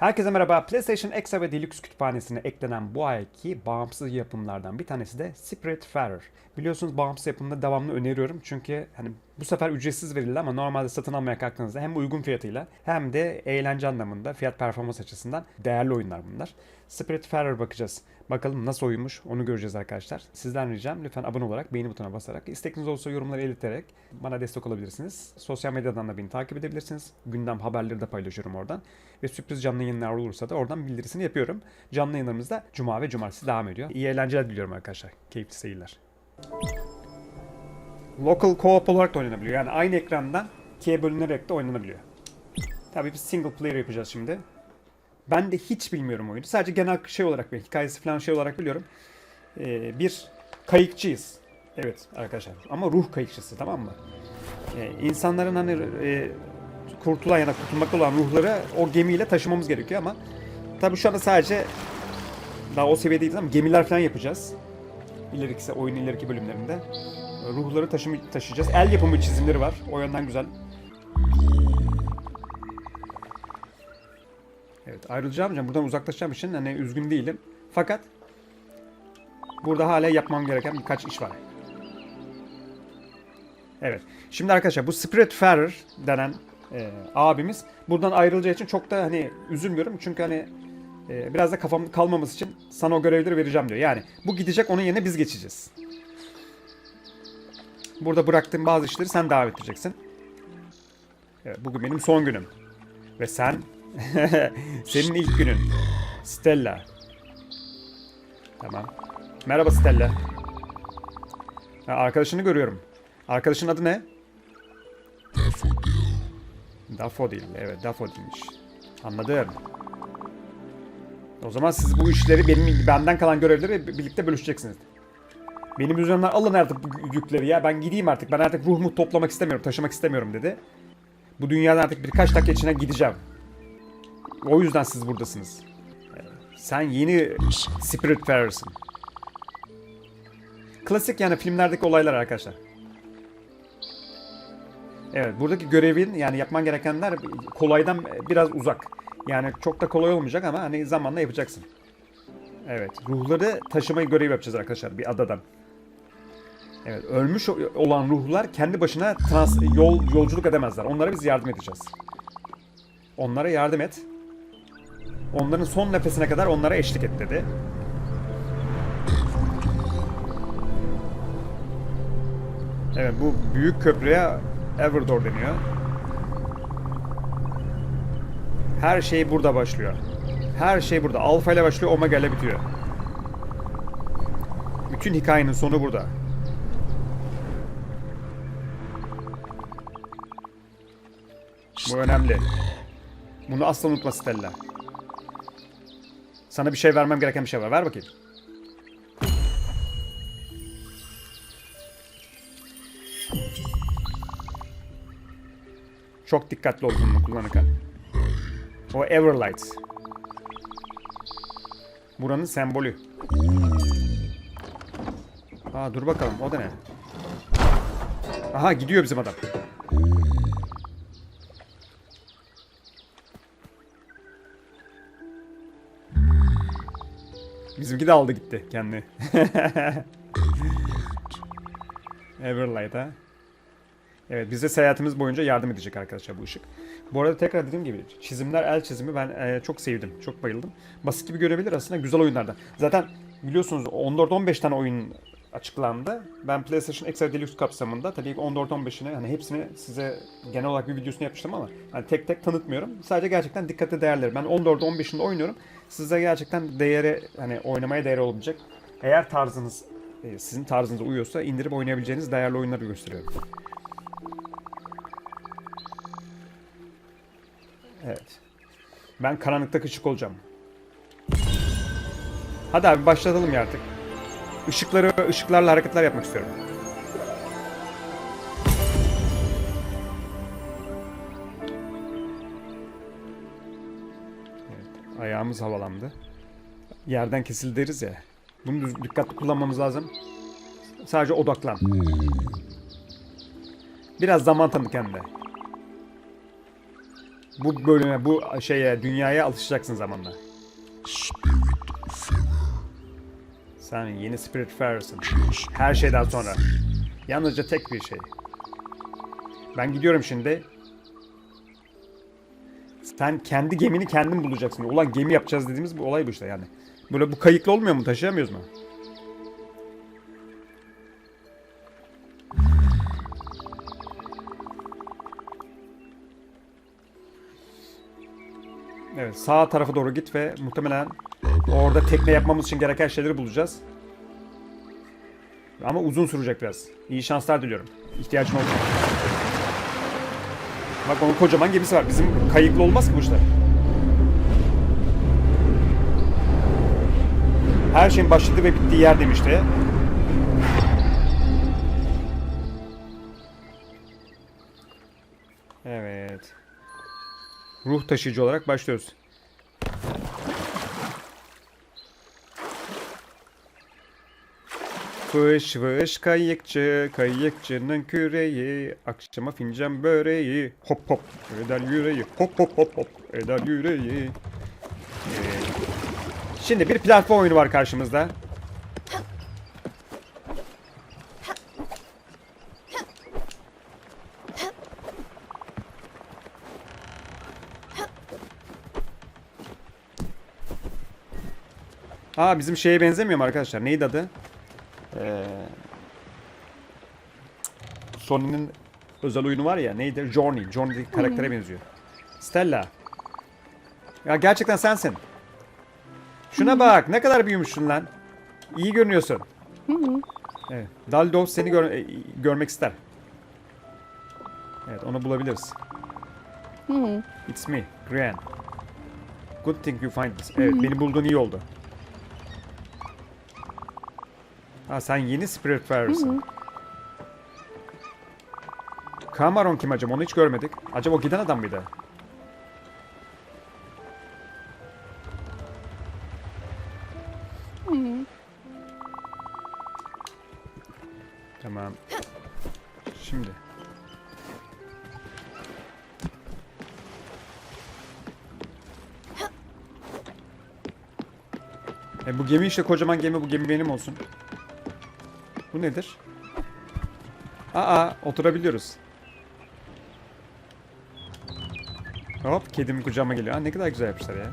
Herkese merhaba. PlayStation Extra ve Deluxe kütüphanesine eklenen bu ayki bağımsız yapımlardan bir tanesi de Spiritfarer. Biliyorsunuz bağımsız yapımda devamlı öneriyorum çünkü hani bu sefer ücretsiz verildi ama normalde satın almaya kalktığınızda hem uygun fiyatıyla hem de eğlence anlamında fiyat performans açısından değerli oyunlar bunlar. Spiritfarer bakacağız. Bakalım nasıl oyunmuş onu göreceğiz arkadaşlar. Sizden ricam lütfen abone olarak beğeni butonuna basarak istekiniz olursa yorumları ileterek bana destek olabilirsiniz. Sosyal medyadan da beni takip edebilirsiniz. Gündem haberleri de paylaşıyorum oradan. Ve sürpriz canlı yayınlar olursa da oradan bildirisini yapıyorum. Canlı yayınlarımız da cuma ve cumartesi devam ediyor. İyi eğlenceler diliyorum arkadaşlar. Keyifli seyirler. Local co-op olarak da oynanabiliyor. Yani aynı ekrandan ikiye bölünerek de oynanabiliyor. Tabii biz single player yapacağız şimdi. Ben de hiç bilmiyorum oyunu. Sadece genel şey olarak biliyorum. Hikayesi falan şey olarak biliyorum. Ee, bir kayıkçıyız. Evet arkadaşlar. Ama ruh kayıkçısı tamam mı? Ee, insanların hani e, kurtulan ya da kurtulmakta olan ruhları o gemiyle taşımamız gerekiyor ama tabii şu anda sadece daha o seviyedeyiz ama gemiler falan yapacağız. İleriki oyunun ileriki bölümlerinde. Ruhları taşımı, taşıyacağız. El yapımı çizimleri var. O yönden güzel. Evet ayrılacağım için buradan uzaklaşacağım için hani üzgün değilim. Fakat burada hala yapmam gereken birkaç iş var. Evet. Şimdi arkadaşlar bu Spiritfarer denen e, abimiz buradan ayrılacağı için çok da hani üzülmüyorum. Çünkü hani e, biraz da kafam kalmaması için sana o görevleri vereceğim diyor. Yani bu gidecek onun yerine biz geçeceğiz. Burada bıraktığım bazı işleri sen devam ettireceksin. Evet, bugün benim son günüm. Ve sen senin ilk günün. Stella. Tamam. Merhaba Stella. Ha, arkadaşını görüyorum. Arkadaşın adı ne? Daffodil. Evet Daffodil'miş. Anladım. O zaman siz bu işleri benim benden kalan görevleri birlikte bölüşeceksiniz. Benim üzerimden alın artık bu yükleri ya. Ben gideyim artık. Ben artık ruhumu toplamak istemiyorum, taşımak istemiyorum dedi. Bu dünyadan artık birkaç dakika içine gideceğim. O yüzden siz buradasınız. Sen yeni Spiritfarer'sın. Klasik yani filmlerdeki olaylar arkadaşlar. Evet buradaki görevin yani yapman gerekenler kolaydan biraz uzak. Yani çok da kolay olmayacak ama hani zamanla yapacaksın. Evet ruhları taşımayı görev yapacağız arkadaşlar bir adadan. Evet ölmüş olan ruhlar kendi başına trans yol yolculuk edemezler. Onlara biz yardım edeceğiz. Onlara yardım et. Onların son nefesine kadar onlara eşlik et dedi. Evet bu büyük köprüye Everdor deniyor. Her şey burada başlıyor. Her şey burada. Alfa ile başlıyor, Omega ile bitiyor. Bütün hikayenin sonu burada. Bu önemli. Bunu asla unutma Stella. Sana bir şey vermem gereken bir şey var. Ver bakayım. Çok dikkatli ol bunu kullanırken. O Everlight. Buranın sembolü. Aa dur bakalım o da ne? Aha gidiyor bizim adam. Bizimki de aldı gitti kendi. Everlight ha. Evet bize seyahatimiz boyunca yardım edecek arkadaşlar bu ışık. Bu arada tekrar dediğim gibi çizimler el çizimi ben e, çok sevdim. Çok bayıldım. Basit gibi görebilir aslında güzel oyunlardan. Zaten biliyorsunuz 14-15 tane oyun açıklandı. Ben PlayStation Extra Deluxe kapsamında tabii 14-15'ini hani hepsini size genel olarak bir videosunu yapmıştım ama hani tek tek tanıtmıyorum. Sadece gerçekten dikkate değerleri. Ben 14-15'inde oynuyorum. Size gerçekten değeri hani oynamaya değer olabilecek. Eğer tarzınız e, sizin tarzınıza uyuyorsa indirip oynayabileceğiniz değerli oyunları gösteriyorum. Evet. Ben karanlıkta ışık olacağım. Hadi abi başlatalım ya artık. Işıkları, ışıklarla hareketler yapmak istiyorum. Ayağımız havalandı. Yerden kesildi deriz ya. Bunu dikkatli kullanmamız lazım. Sadece odaklan. Biraz zaman tanı kendine. Bu bölüme, bu şeye, dünyaya alışacaksın zamanla. Sen yeni Spiritfarer'sın. Her şeyden sonra. Yalnızca tek bir şey. Ben gidiyorum şimdi. Sen kendi gemini kendin bulacaksın. Ulan gemi yapacağız dediğimiz bu olay bu işte yani. Böyle bu kayıklı olmuyor mu? Taşıyamıyoruz mu? Evet sağ tarafa doğru git ve muhtemelen orada tekne yapmamız için gereken şeyleri bulacağız. Ama uzun sürecek biraz. İyi şanslar diliyorum. İhtiyacım olacak. Bak onun kocaman gemisi var. Bizim kayıklı olmaz ki bu işler. Her şeyin başladığı ve bittiği yer demişti. Evet. Ruh taşıyıcı olarak başlıyoruz. Fış fış kayıkçı, kayıkçının küreği, akşama fincan böreği, hop hop eder yüreği, hop hop hop hop eder yüreği. Evet. Şimdi bir platform oyunu var karşımızda. Aa bizim şeye benzemiyor mu arkadaşlar? Neydi adı? Sony'nin özel oyunu var ya neydi? Journey. Journey karaktere benziyor. Stella. Ya gerçekten sensin. Şuna bak ne kadar büyümüşsün lan. İyi görünüyorsun. Evet. Daldo seni gör- e, görmek ister. Evet onu bulabiliriz. It's me, Gran. Good thing you find this. Evet beni bulduğun iyi oldu. Ha sen yeni Spiritfarer'sın. Cameron kim acaba? Onu hiç görmedik. Acaba o giden adam mıydı? Tamam. Şimdi. E bu gemi işte kocaman gemi bu gemi benim olsun. Bu nedir? Aa oturabiliyoruz. Hop kedim kucağıma geliyor. Aa, ne kadar güzel yapmışlar ya.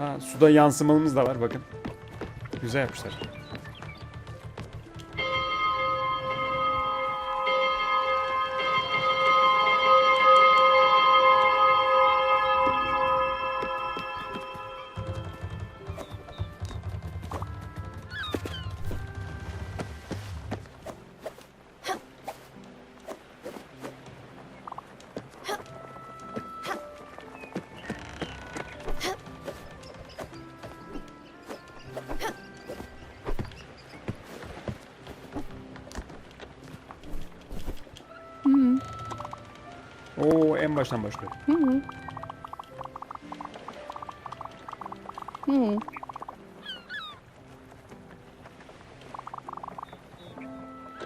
Aa, suda yansımalımız da var bakın. Güzel yapmışlar. Oo en baştan başlıyor.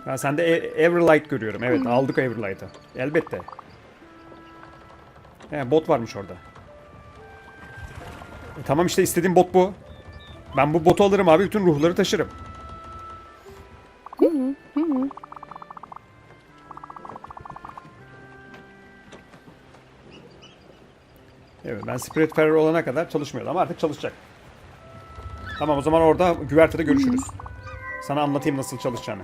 Ben sende E- Everlight görüyorum. Evet aldık Everlight'ı. Elbette. He, bot varmış orada. E, tamam işte istediğim bot bu. Ben bu botu alırım abi. Bütün ruhları taşırım. Evet ben Spiritfarer olana kadar çalışmıyordu ama artık çalışacak. Tamam o zaman orada güvertede görüşürüz. Sana anlatayım nasıl çalışacağını.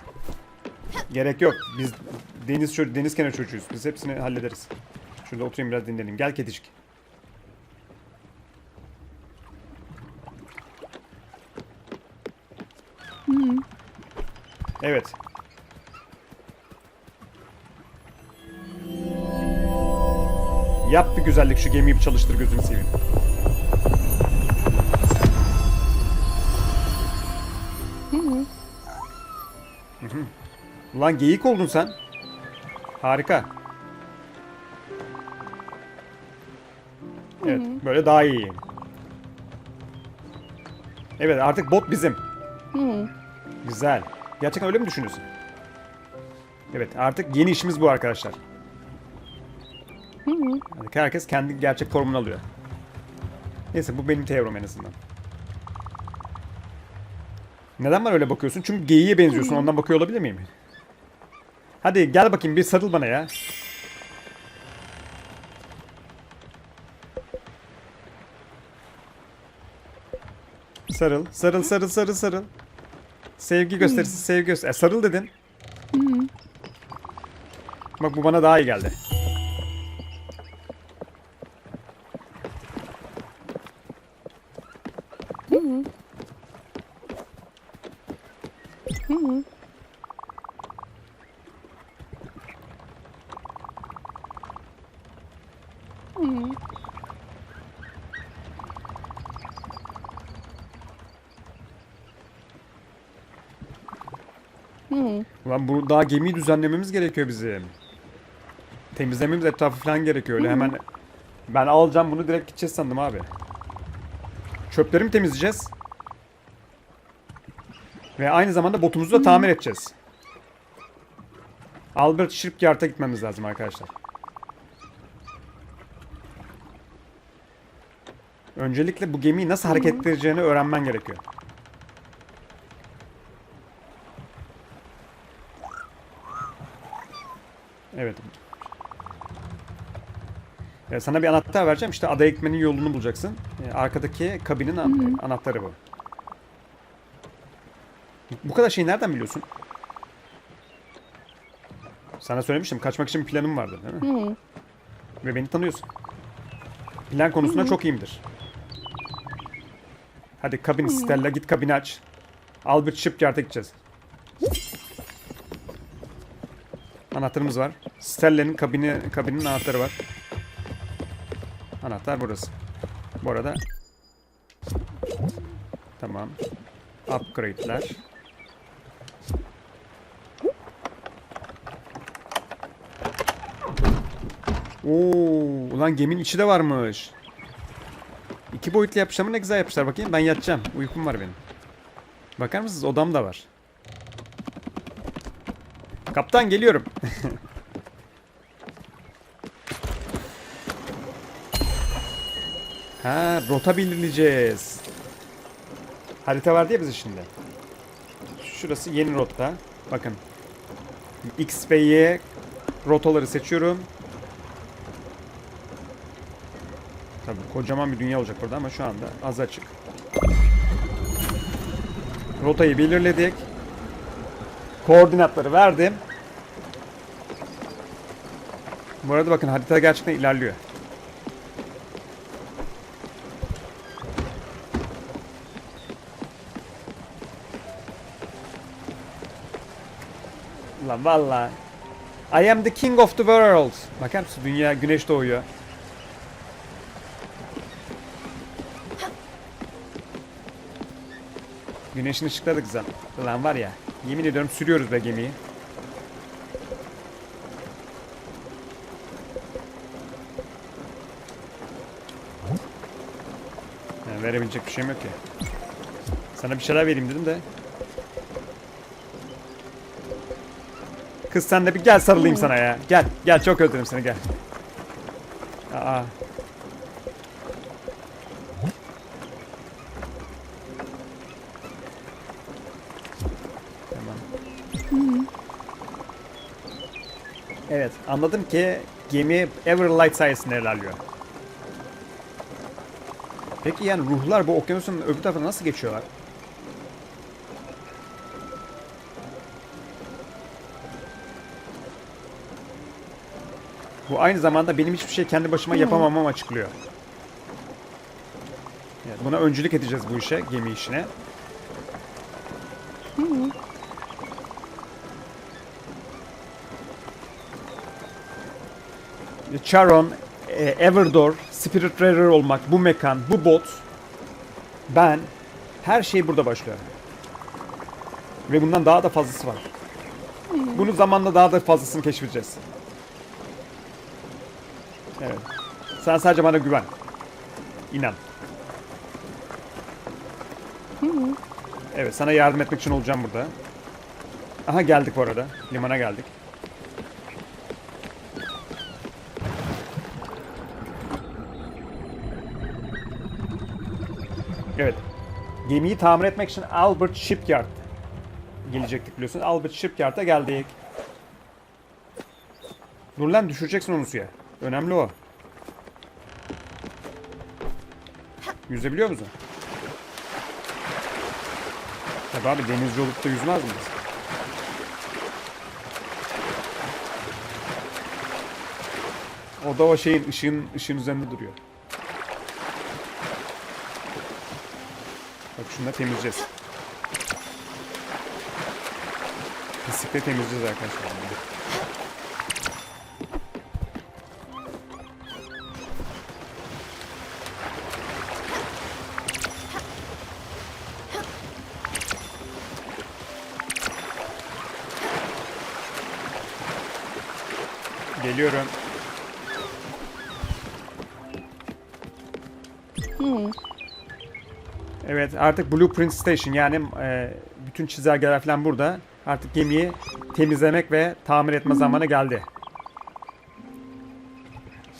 Gerek yok. Biz deniz deniz kenarı çocuğuyuz. Biz hepsini hallederiz. Şurada oturayım biraz dinleneyim. Gel kedicik. Evet. Yap bir güzellik şu gemiyi bir çalıştır gözünü seveyim. Ulan geyik oldun sen. Harika. Evet, böyle daha iyi. Evet artık bot bizim. Güzel. Gerçekten öyle mi düşünüyorsun? Evet artık yeni işimiz bu arkadaşlar. Artık herkes kendi gerçek formunu alıyor. Neyse bu benim teorim en azından. Neden bana öyle bakıyorsun? Çünkü geyiğe benziyorsun. Ondan bakıyor olabilir miyim? Hadi gel bakayım bir sarıl bana ya. Sarıl, sarıl, sarıl, sarıl, sarıl. Sevgi gösterisi, sevgi göster. E, sarıl dedin. Bak bu bana daha iyi geldi. Hı. Ulan bu daha gemiyi düzenlememiz gerekiyor bizim. Temizlememiz etrafı falan gerekiyor öyle hemen. Ben alacağım bunu direkt gideceğiz sandım abi. Çöpleri mi temizleyeceğiz? Ve aynı zamanda botumuzu da tamir edeceğiz. Albert Shipyard'a gitmemiz lazım arkadaşlar. Öncelikle bu gemiyi nasıl hareket ettireceğini öğrenmen gerekiyor. Evet. Ya sana bir anahtar vereceğim. İşte adaya gitmenin yolunu bulacaksın. Ee, arkadaki kabinin an- anahtarı bu. Bu kadar şeyi nereden biliyorsun? Sana söylemiştim. Kaçmak için bir planım vardı değil mi? Ve beni tanıyorsun. Plan konusunda çok iyiyimdir. Hadi kabin Stella git kabini aç. Albert Shipyard'a gideceğiz. Anahtarımız var. Stella'nın kabini, kabinin anahtarı var. Anahtar burası. Bu arada Tamam. Upgrade'ler. Oo, ulan geminin içi de varmış. Boyutlu yapmışlar mı ne güzel yapmışlar. Bakayım ben yatacağım. Uykum var benim. Bakar mısınız? Odam da var. Kaptan geliyorum. ha, rota belirleyeceğiz. Harita var diye bize şimdi. Şurası yeni rota. Bakın. X ve Y rotaları seçiyorum. Tabii kocaman bir dünya olacak burada ama şu anda az açık. Rotayı belirledik. Koordinatları verdim. Bu arada bakın harita gerçekten ilerliyor. Lan valla. I am the king of the world. Bakar mısın? Dünya güneş doğuyor. Güneşin ışıkları da. Lan var ya. Yemin ediyorum sürüyoruz be gemiyi. Yani verebilecek bir şeyim yok ki. Sana bir şeyler vereyim dedim de. Kız sen de bir gel sarılayım sana ya. Gel. Gel çok özledim seni gel. Aa. Evet anladım ki gemi Everlight sayesinde ilerliyor. Peki yani ruhlar bu okyanusun öbür tarafına nasıl geçiyorlar? Bu aynı zamanda benim hiçbir şey kendi başıma yapamamam açıklıyor. Evet, buna öncülük edeceğiz bu işe, gemi işine. Charon, e, Everdor, Spirit Rarer olmak, bu mekan, bu bot, ben, her şey burada başlıyor. Ve bundan daha da fazlası var. Bunu zamanla daha da fazlasını keşfedeceğiz. Evet. Sen sadece bana güven. İnan. Evet sana yardım etmek için olacağım burada. Aha geldik bu arada. Limana geldik. Evet. Gemiyi tamir etmek için Albert Shipyard gelecektik biliyorsun. Albert Shipyard'a geldik. Dur lan düşüreceksin onu suya. Önemli o. Yüzebiliyor musun? Tabii abi denizci olup da yüzmez miyiz? O da o şeyin ışığın ışığın üzerinde duruyor. Bak şunu da temizleyeceğiz. Pislikle temizleyeceğiz arkadaşlar. Geliyorum. Artık Blueprint Station yani e, bütün çizelgeler falan burada. Artık gemiyi temizlemek ve tamir etme zamanı geldi.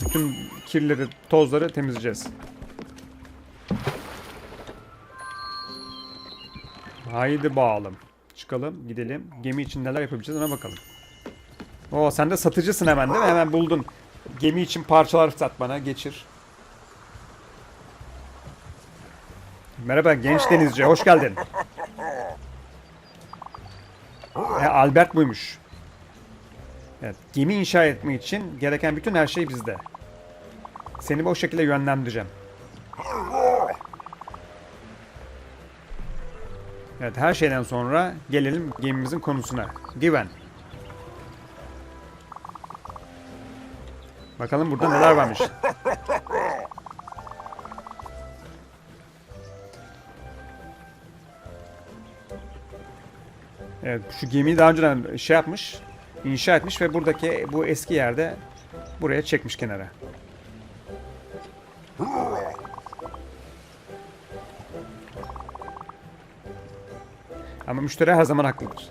Bütün kirleri, tozları temizleyeceğiz. Haydi bağalım. Çıkalım, gidelim. Gemi için neler yapabileceğiz ona bakalım. Oo sen de satıcısın hemen değil mi? Hemen buldun. Gemi için parçalar sat bana, geçir. Merhaba genç denizci, hoş geldin. E, Albert buymuş. Evet, gemi inşa etmek için gereken bütün her şey bizde. Seni bu şekilde yönlendireceğim. Evet, her şeyden sonra gelelim gemimizin konusuna. Güven. Bakalım burada neler varmış. Evet, şu gemiyi daha önceden şey yapmış, inşa etmiş ve buradaki bu eski yerde buraya çekmiş kenara. Ama müşteri her zaman haklıdır.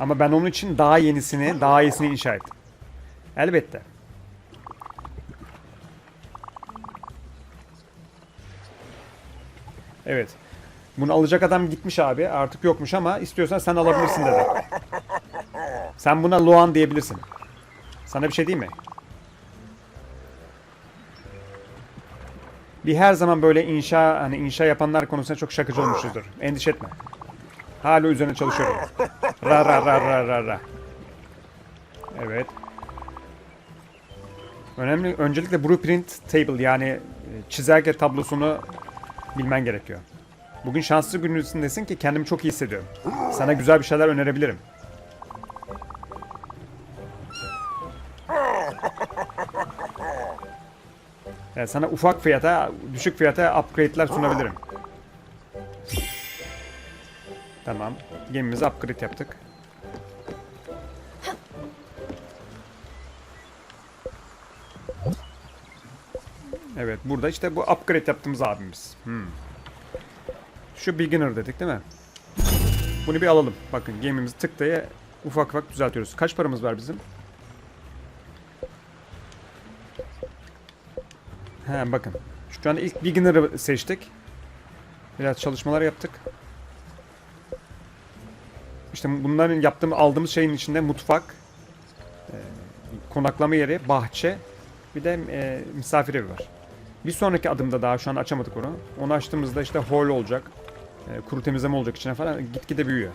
Ama ben onun için daha yenisini, daha iyisini inşa ettim. Elbette. Evet. Bunu alacak adam gitmiş abi. Artık yokmuş ama istiyorsan sen alabilirsin dedi. Sen buna Luan diyebilirsin. Sana bir şey diyeyim mi? Bir her zaman böyle inşa hani inşa yapanlar konusunda çok şakacı olmuşuzdur. Endişe etme. Hala üzerine çalışıyorum. Ra ra ra ra ra ra. Evet. Önemli öncelikle blueprint table yani e, çizelge tablosunu bilmen gerekiyor. Bugün şanslı günündesin ki kendimi çok iyi hissediyorum. Sana güzel bir şeyler önerebilirim. Yani sana ufak fiyata, düşük fiyata upgrade'ler sunabilirim. Tamam. Gemimizi upgrade yaptık. Evet burada işte bu upgrade yaptığımız abimiz. Hmm. Şu beginner dedik değil mi? Bunu bir alalım. Bakın gemimizi tık diye ufak ufak düzeltiyoruz. Kaç paramız var bizim? He bakın. Şu anda ilk beginner'ı seçtik. Biraz çalışmalar yaptık. İşte bunların yaptığım aldığımız şeyin içinde mutfak, e, konaklama yeri, bahçe, bir de e, misafir evi var. Bir sonraki adımda daha şu an açamadık onu. Onu açtığımızda işte hall olacak. e, kuru temizleme olacak içine falan gitgide büyüyor.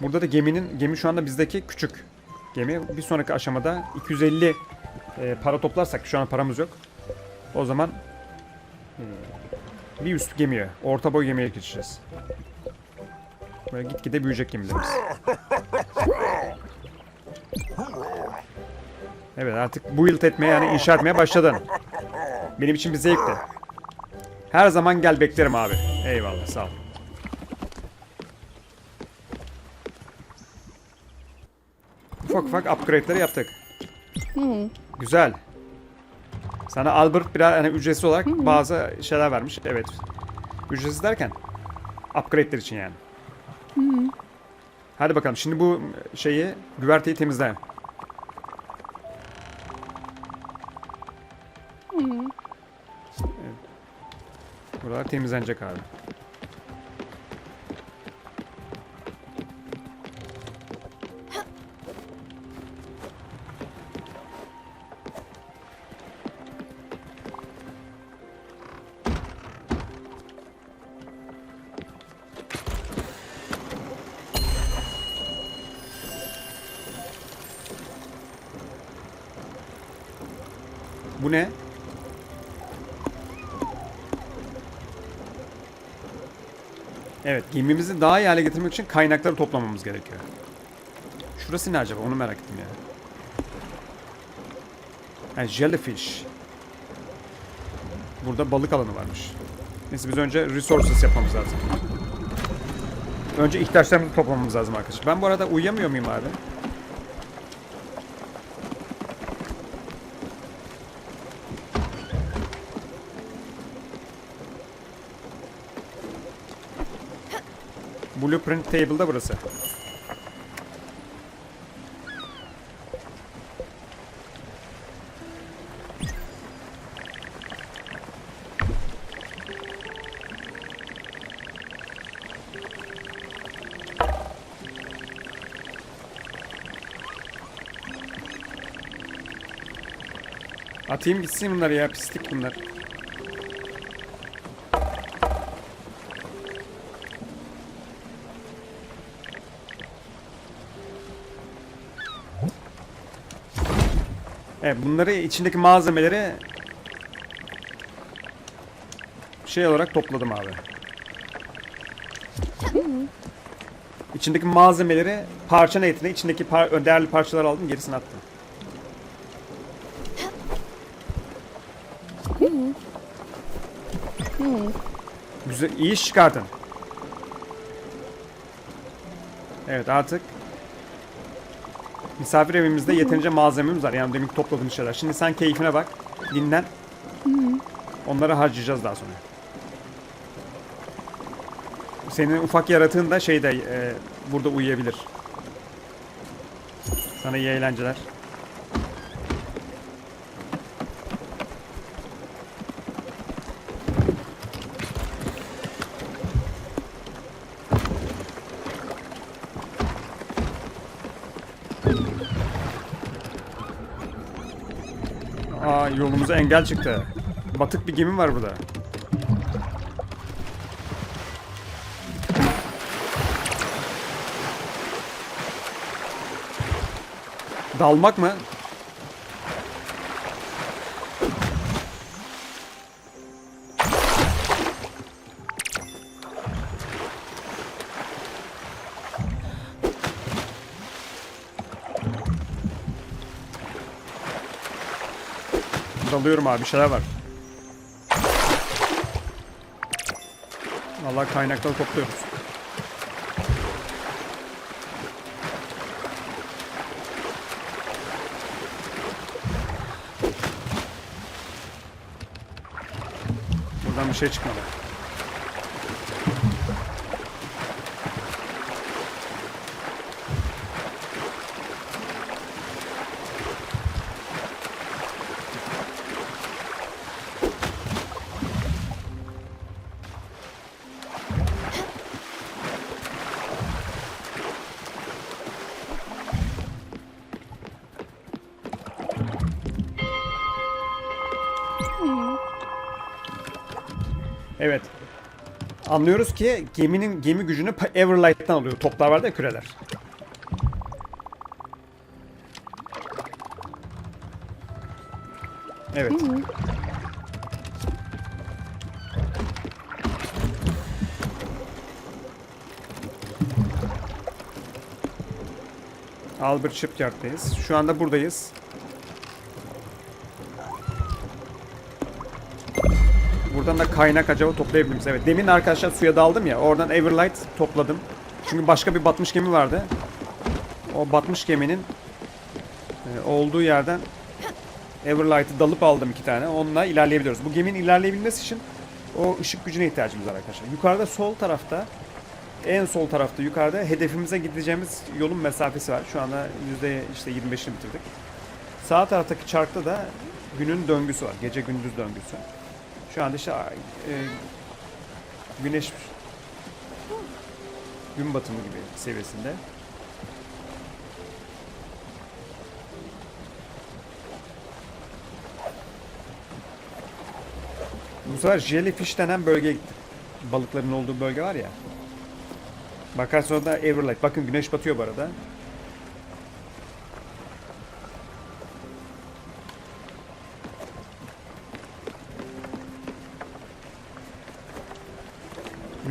Burada da geminin gemi şu anda bizdeki küçük gemi. Bir sonraki aşamada 250 e, para toplarsak şu an paramız yok. O zaman e, bir üst gemiye, orta boy gemiye geçeceğiz. Böyle gitgide büyüyecek gemilerimiz. Evet artık build etmeye yani inşa etmeye başladın. Benim için bir zevkti. Her zaman gel beklerim abi. Eyvallah sağ ol. Ufak ufak upgrade'leri yaptık. Güzel. Sana Albert biraz hani ücretsiz olarak bazı şeyler vermiş. Evet. Ücretsiz derken upgrade'ler için yani. Hadi bakalım şimdi bu şeyi güverteyi temizle. Temizlenecek abi. Evet, gemimizi daha iyi hale getirmek için kaynakları toplamamız gerekiyor. Şurası ne acaba? Onu merak ettim ya. Ha, jellyfish. Burada balık alanı varmış. Neyse biz önce resources yapmamız lazım. Önce ihtiyaçlarımızı toplamamız lazım arkadaşlar. Ben bu arada uyuyamıyor muyum abi? Blueprint table'da burası. Atayım gitsin bunlar ya pislik bunlar. Evet bunları içindeki malzemeleri şey olarak topladım abi. İçindeki malzemeleri parça niyetine içindeki par değerli parçaları aldım gerisini attım. Güzel iyi iş çıkardın. Evet artık Misafir evimizde yeterince malzememiz var. Yani demin topladığımız şeyler. Şimdi sen keyfine bak. Dinlen. Onları harcayacağız daha sonra. Senin ufak yaratığın da şeyde e, burada uyuyabilir. Sana iyi eğlenceler. Aa yolumuza engel çıktı. Batık bir gemi var burada. Dalmak mı? Dalıyorum abi bir şeyler var. Vallahi kaynakları topluyoruz. Buradan bir şey çıkmadı. Anlıyoruz ki geminin gemi gücünü Everlight'tan alıyor. Toplar var da küreler. Evet. Albert Shipyard'dayız. Şu anda buradayız. Buradan da kaynak acaba toplayabilir miyiz? Evet. Demin arkadaşlar suya daldım ya. Oradan Everlight topladım. Çünkü başka bir batmış gemi vardı. O batmış geminin e, olduğu yerden Everlight'ı dalıp aldım iki tane. Onunla ilerleyebiliyoruz. Bu geminin ilerleyebilmesi için o ışık gücüne ihtiyacımız var arkadaşlar. Yukarıda sol tarafta en sol tarafta yukarıda hedefimize gideceğimiz yolun mesafesi var. Şu anda yüzde işte 25'ini bitirdik. Sağ taraftaki çarkta da günün döngüsü var. Gece gündüz döngüsü. Şu anda işte e, güneş gün batımı gibi seviyesinde. Bu sefer jellyfish denen bölgeye gittik. Balıkların olduğu bölge var ya. Bakarsan da Everlight. Bakın güneş batıyor bu arada.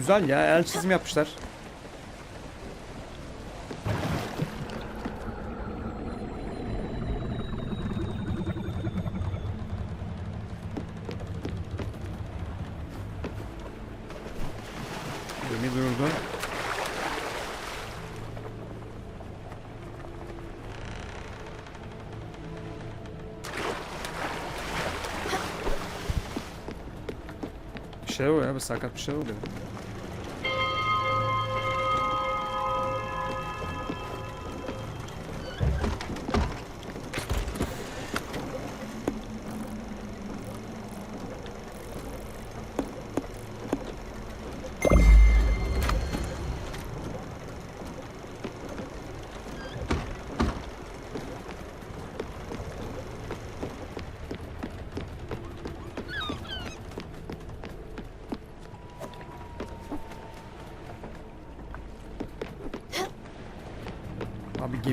Güzel ya. El çizim yapmışlar. Gemi durdu. Bir şey oluyor ya, bir sakat bir şey oluyor.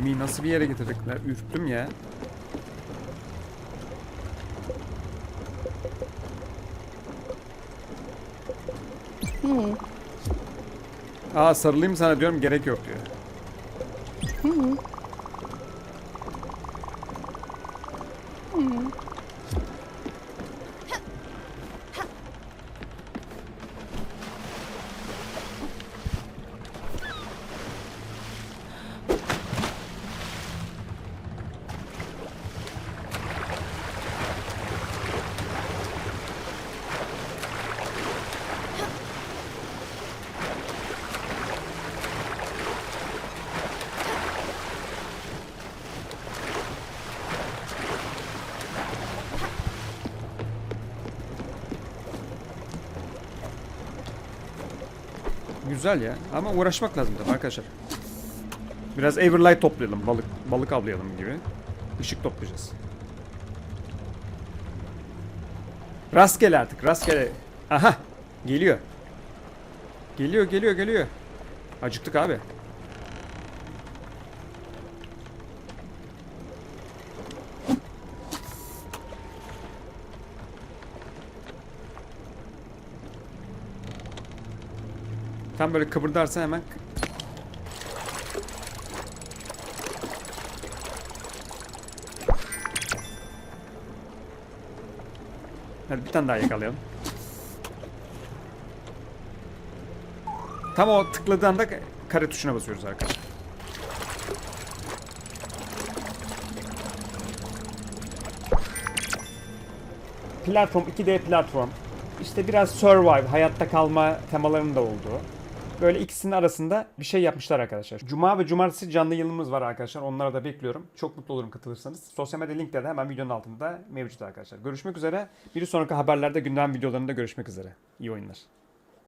Gemiyi nasıl bir yere getirdikler? Ürktüm ya. Hı. Aa sarılayım sana diyorum gerek yok diyor. Hı. Hı. Güzel ya ama uğraşmak lazım tabii arkadaşlar. Biraz Everlight toplayalım balık balık avlayalım gibi. Işık toplayacağız. Rastgele artık rastgele. Aha geliyor. Geliyor geliyor geliyor. Acıktık abi. Tam böyle kıpırdarsa hemen Hadi bir tane daha yakalayalım. Tam o tıkladığında kare tuşuna basıyoruz arkadaşlar. Platform 2D platform. İşte biraz survive, hayatta kalma temalarının da olduğu. Böyle ikisinin arasında bir şey yapmışlar arkadaşlar. Cuma ve cumartesi canlı yayınımız var arkadaşlar. Onlara da bekliyorum. Çok mutlu olurum katılırsanız. Sosyal medya linkleri de hemen videonun altında mevcut arkadaşlar. Görüşmek üzere. Bir sonraki haberlerde gündem videolarında görüşmek üzere. İyi oyunlar.